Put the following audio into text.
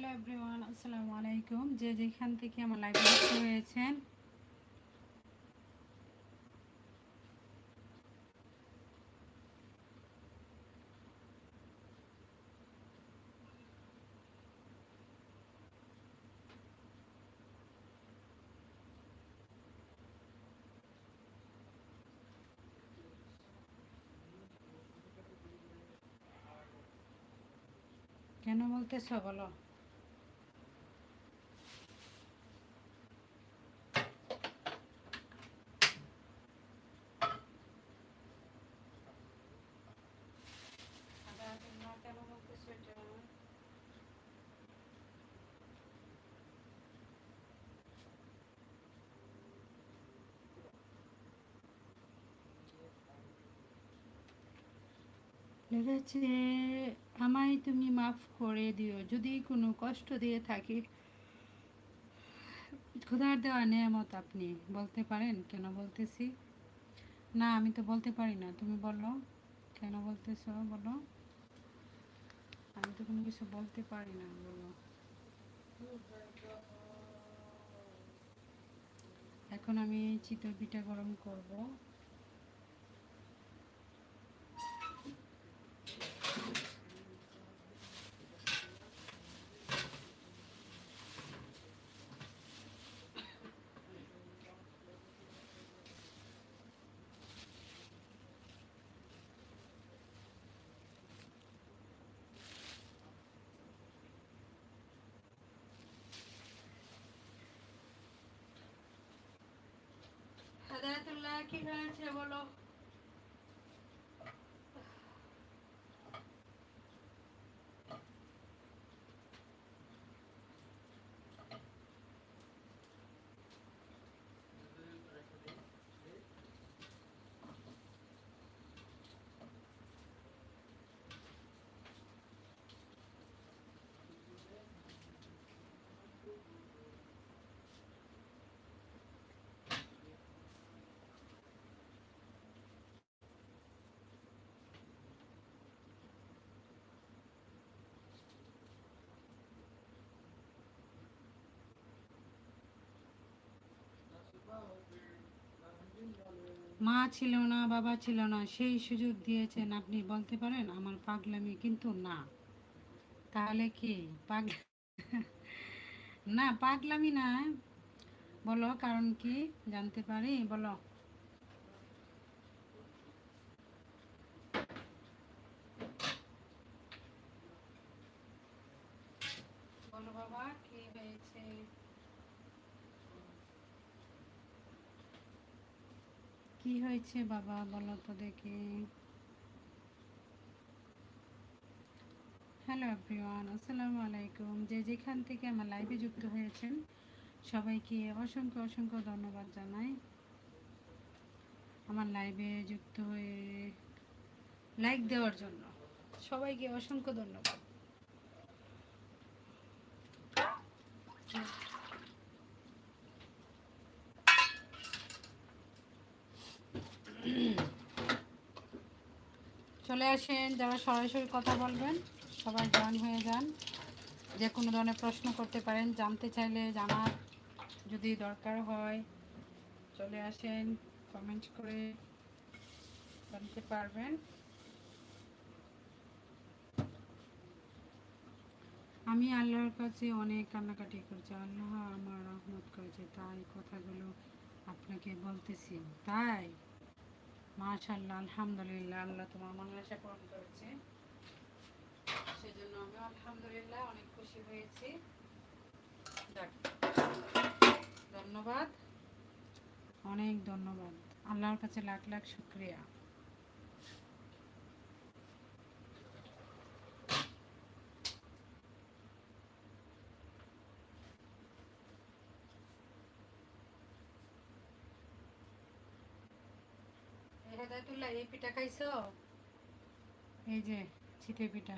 Hello everyone আসসালামু আলাইকুম। যে যেখান থেকে আমার লাইভ হয়েছেন। কেন বলতেছ বলো? লেগেছে, আমায় তুমি মাফ করে দিও, যদি কোনো কষ্ট দিয়ে থাকি। খোদার দেওয়া নেয়ামত আপনি, বলতে পারেন? কেন বলতেছি? না, আমি তো বলতে পারি না, তুমি বলো। কেন বলতেছো? বলো। আমি তো কোনো কিছু বলতে পারি না বলো। এখন আমি চিতই পিঠা গরম করব। কি হয়েছে বলো? মা ছিল না, বাবা ছিল না, সেই সুযোগ দিয়েছেন আপনি বলতে পারেন আমার পাগলামি কিন্তু না। তাহলে কি পাগ? না, পাগলামি না। বলো, কারণ কি জানতে পারি? বলো। বাবা, কি হয়েছে? কি হয়েছে বাবা বলো তো দেখি। হ্যালো এভরিওয়ান আসসালামু আলাইকুম। যে যেখান থেকে আমার লাইভে যুক্ত হয়েছেন, সবাইকে অসংখ্য অসংখ্য ধন্যবাদ জানাই। আমার লাইভে যুক্ত হয়ে লাইক দেওয়ার জন্য সবাইকে অসংখ্য ধন্যবাদ। চলে আসেন, যারা সরাসরি কথা বলবেন, সবাই জয়েন হয়ে যান। যে কোনো ধরনের প্রশ্ন করতে পারেন, জানতে চাইলে জানার যদি দরকার হয়, চলে আসেন কমেন্ট করে জানতে পারবেন। আমি আল্লাহর কাছে অনেক কান্নাকাটি করছি, আল্লাহ আমার রহমত করেছে, তাই কথাগুলো আপনাকে বলতেছি। তাই মাশাল্লাহ আলহামদুলিল্লাহ, আল্লাহ তোমার মনের আশা পূরণ করেছে। সেজন্য আমি আলহামদুলিল্লাহ অনেক খুশি হয়েছি। ধন্যবাদ। অনেক ধন্যবাদ। আল্লাহর কাছে লাখ লাখ শুক্রিয়া। হেদায়তুল্লাহ এই পিঠা খাইছো? এই যে ছিটে পিঠা।